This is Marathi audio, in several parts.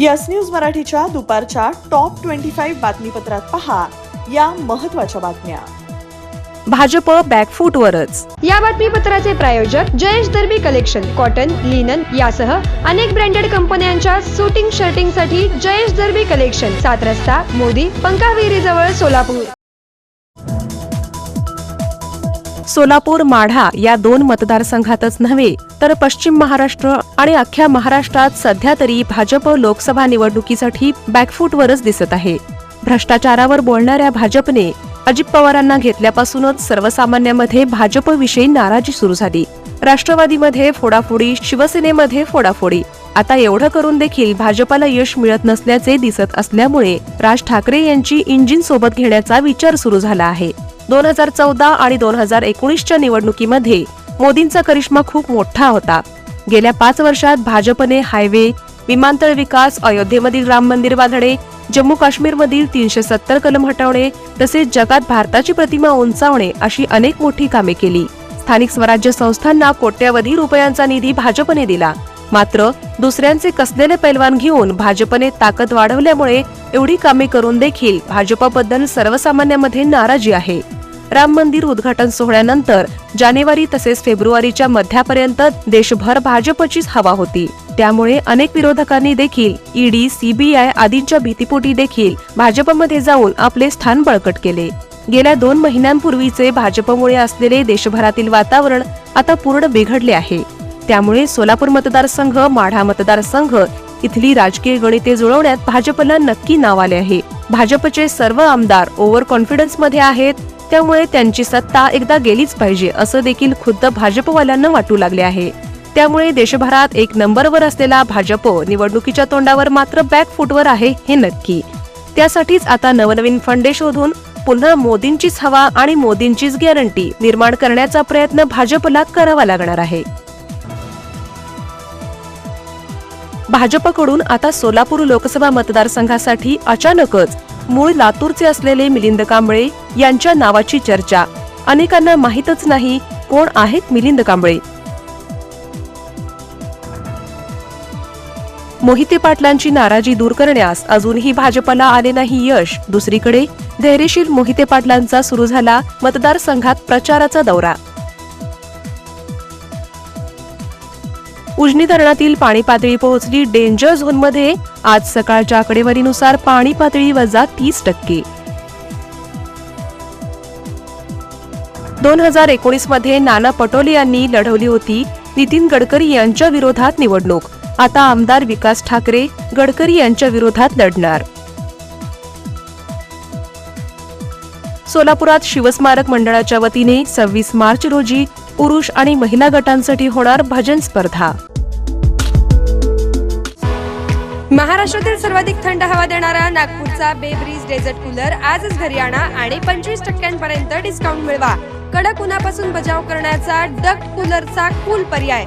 यस न्यूज मराठीच्या दुपारच्या टॉप ट्वेंटी फाईव्ह बातमीपत्रात पहा या महत्त्वाच्या बातम्या. भाजप बॅकफूटवरच. या बातमीपत्राचे प्रायोजक Jayesh Darbi collection cotton linen यासह अनेक ब्रँडेड कंपन्यांच्या सुटिंग शर्टिंगसाठी जयेश दर्बी कलेक्शन सात रस्ता मोदी पंकाविहिरी जवळ सोलापूर. सोलापूर माढा या दोन मतदारसंघातच नव्हे तर पश्चिम महाराष्ट्र आणि अख्ख्या महाराष्ट्रात सध्या तरी भाजप लोकसभा निवडणुकीसाठी बॅकफूटवरच दिसत आहे. भ्रष्टाचारावर बोलणाऱ्या भाजपने अजित पवारांना घेतल्यापासूनच सर्वसामान्यांमध्ये भाजपविषयी नाराजी सुरू झाली. राष्ट्रवादीमध्ये फोडाफोडी शिवसेनेमध्ये फोडाफोडी. आता एवढं करून देखील भाजपाला यश मिळत नसल्याचे दिसत असल्यामुळे राज ठाकरे यांची इंजिन सोबत घेण्याचा विचार सुरू झाला आहे. दोन हजार चौदा आणि दोन हजार एकोणीसच्या निवडणुकीमध्ये मोदींचा करिश्मा खूप मोठा होता. गेल्या पाच वर्षात भाजपने हायवे विमानतळ विकास अयोध्येमधील राम मंदिर बांधणे जम्मू काश्मीरमधील तीनशे सत्तर कलम हटवणे तसेच जगात भारताची प्रतिमा उंचावणे अशी अनेक मोठी कामे केली. स्थानिक स्वराज्य संस्थांना कोट्यवधी रुपयांचा निधी भाजपने दिला. मात्र दुसऱ्यांचे कसलेले पैलवान घेऊन भाजपने ताकद वाढवल्यामुळे एवढी कामे करून देखील भाजपबद्दल सर्वसामान्यांमध्ये नाराजी आहे. राम मंदिर उद्घाटन सोहळ्यानंतर जानेवारी तसेच फेब्रुवारीच्या मध्यापर्यंत देशभर भाजपचीच हवा होती. त्यामुळे अनेक विरोधकांनी देखील ईडी सीबीआय आदींच्या भीतीपोटी देखील भाजपमध्ये जाऊन आपले स्थान बळकट केले. गेल्या दोन महिन्यांपूर्वीचे भाजपमुळे असलेले देशभरातील वातावरण आता पूर्ण बिघडले आहे. त्यामुळे सोलापूर मतदारसंघ माढा मतदारसंघ इथली राजकीय गणिते जुळवण्यात भाजपला नक्की नाव आले आहे. भाजपचे सर्व आमदार ओव्हर कॉन्फिडन्समध्ये आहेत त्यामुळे त्यांची सत्ता एकदा गेलीच पाहिजे असं देखील खुद्द भाजपवाल्यांना वाटू लागले आहे. त्यामुळे देशभरात एक नंबरवर असलेला भाजप निवडणुकीच्या तोंडावर मात्र बॅकफुटवर आहे हे नक्की. त्यासाठीच आता नवनवीन फंडे शोधून पुन्हा मोदींचीच हवा आणि मोदींचीच गॅरंटी निर्माण करण्याचा प्रयत्न भाजपला करावा लागणार आहे. भाजपकडून आता सोलापूर लोकसभा मतदारसंघासाठी अचानकच मूळ लातूरचे असलेले मिलिंद कांबळे यांच्या नावाची चर्चा. अनेकांना माहीतच नाही कोण आहेत मिलिंद कांबळे. मोहिते पाटलांची नाराजी दूर करण्यास अजूनही भाजपला आले नाही यश. दुसरीकडे धैर्यशील मोहिते पाटलांचा सुरू झाला मतदारसंघात प्रचाराचा दौरा. उजनी धरणातील पाणी पातळी पोहोचली डेंजर झोनमध्ये आज सकाळच्या आकडेवारीनुसार पाणी पातळी वजा तीस टक्के. दोन हजार एकोणीसमध्ये नाना पटोले यांनी लढवली होती नितीन गडकरी यांच्या विरोधात निवडणूक. आता आमदार विकास ठाकरे गडकरी यांच्या विरोधात लढणार. सोलापुरात शिवस्मारक मंडळाच्या वतीने सव्वीस मार्च रोजी पुरुष आणि महिला गटांसाठी होणार भजन स्पर्धा. महाराष्ट्रातील सर्वाधिक थंड हवा देणारा नागपूरचा बेब्रीज डेझर्ट कूलर आजच घरी आणा आणि पंचवीस टक्क्यांपर्यंत डिस्काउंट मिळवा. कडक उन्हापासून बचाव करण्याचा डक्ट कूलरचा कूल पर्याय.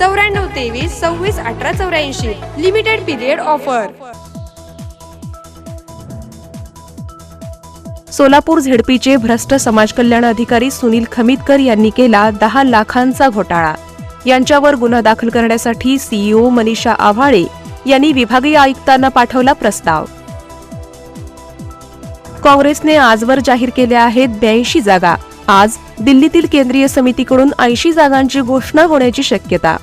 चौऱ्याण्णव तेवीस सव्वीस अठरा चौऱ्याऐंशी. लिमिटेड पिरियड ऑफर सोलापूर झेडपीचे भ्रष्ट समाज कल्याण अधिकारी सुनील खमितकर यांनी केला दहा लाखांचा घोटाळा. यांच्यावर गुन्हा दाखल करण्यासाठी सीईओ मनीषा आव्हाळे यांनी विभागीय आयुक्तांना पाठवला प्रस्ताव. काँग्रेसने आजवर जाहीर केल्या आहेत ब्याऐंशी जागा. आज दिल्लीतील केंद्रीय समितीकडून ऐंशी जागांची घोषणा होण्याची शक्यता.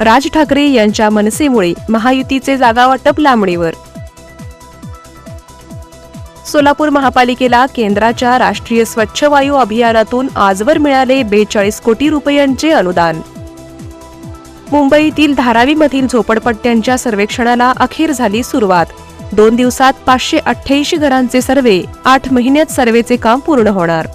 राज ठाकरे यांच्या मनसेमुळे महायुतीचे जागा वाटप लांबणीवर. सोलापूर महापालिकेला केंद्राच्या राष्ट्रीय स्वच्छ वायू अभियानातून आजवर मिळाले बेचाळीस कोटी रुपयांचे अनुदान. मुंबईतील धारावीमधील झोपडपट्ट्यांच्या सर्वेक्षणाला अखेर झाली सुरुवात. दोन दिवसात पाचशे अठ्ठ्याऐंशी घरांचे सर्वे आठ महिन्यात सर्वेचे काम पूर्ण होणार.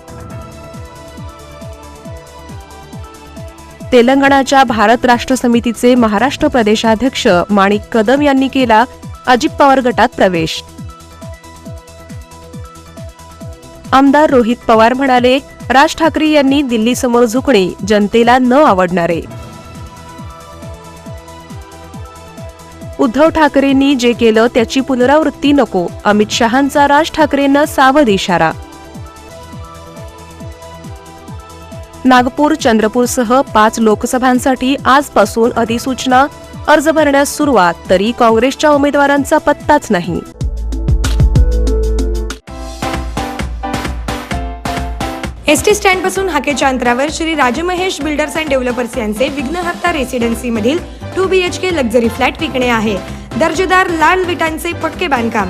तेलंगणाच्या भारत राष्ट्र समितीचे महाराष्ट्र प्रदेशाध्यक्ष माणिक कदम यांनी केला अजित पवार गटात प्रवेश. आमदार रोहित पवार म्हणाले राज ठाकरे यांनी दिल्लीसमोर झुकणे जनतेला न आवडणारे. उद्धव ठाकरेंनी जे केलं त्याची पुनरावृत्ती नको अमित शहांचा राज ठाकरेंना सावध इशारा. नागपूर चंद्रपूरसह पाच लोकसभांसाठी आजपासून अधिसूचना. अर्ज भरण्यास सुरुवात तरी काँग्रेसच्या उमेदवारांचा पत्ताच नाही. एस टी स्टँडपासून हाकेच्या अंतरावर Shri Rajmahesh builders and developers यांचे विघ्नहर्ता रेसिडेन्सी मधील two B H K luxury flat विकणे आहे. दर्जेदार लाल विटांचे पक्के बांधकाम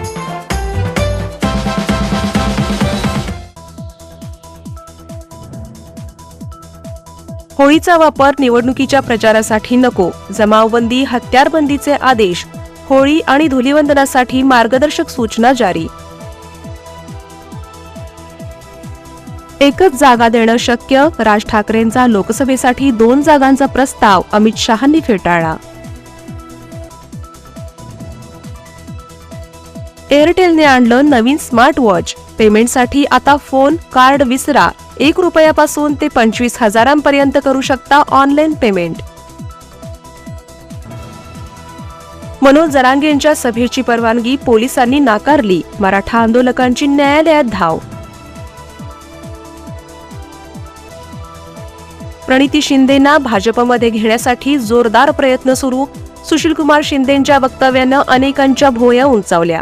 होळीचा वापर निवडणुकीच्या प्रचारासाठी नको. जमावबंदी हत्यारबंदीचे आदेश होळी आणि धुलिवंदनासाठी मार्गदर्शक सूचना जारी. एकच जागा देणं शक्य राज ठाकरेंचा लोकसभेसाठी दोन जागांचा प्रस्ताव अमित शहांनी फेटाळला. एअरटेलने आणलं नवीन स्मार्ट वॉच. पेमेंटसाठी आता फोन कार्ड विसरा. एक रुपयापासून ते पंचवीस हजारांपर्यंत करू शकता ऑनलाईन पेमेंट. मनोज जरांगेंच्या सभेची परवानगी पोलिसांनी नाकारली. मराठा आंदोलकांची न्यायालयात धाव. प्रणिती शिंदेना भाजपमध्ये घेण्यासाठी जोरदार प्रयत्न सुरू. सुशीलकुमार शिंदेंच्या वक्तव्यानं अनेकांच्या भोया उंचावल्या.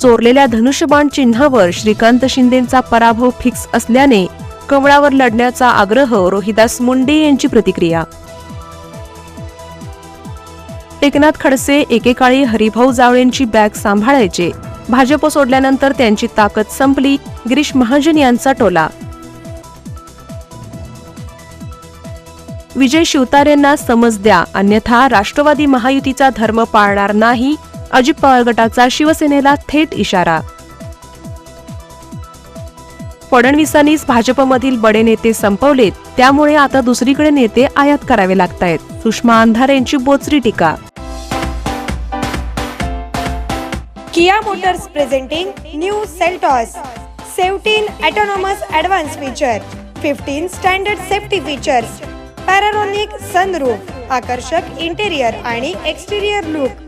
चोरलेल्या धनुष्यबाण चिन्हावर श्रीकांत शिंदेचा पराभव फिक्स असल्याने कमळावर लढण्याचा आग्रह रोहिदास मुंडे यांची प्रतिक्रिया. एकनाथ खडसे एकेकाळी हरिभाऊ जावळेंची बॅग सांभाळायचे. भाजप सोडल्यानंतर त्यांची ताकद संपली. गिरीश महाजन यांचा टोला. विजय शिवतारेंना समज द्या. अन्यथा राष्ट्रवादी महायुतीचा धर्म पाळणार नाही. अजित पवार गटाचा शिवसेनेला थेट इशारा. फडणवीसांनीच भाजपमधील बडे नेते संपवलेत त्यामुळे आता दुसरीकडे नेते आयात करावे लागतायत. सुषमा अंधार यांची बोचरी टीका. Kia Motors presenting new Seltos. 17 autonomous advanced feature, 15 standard safety features, panoramic sunroof आकर्षक इंटेरियर आणि एक्सटेरियर लुक.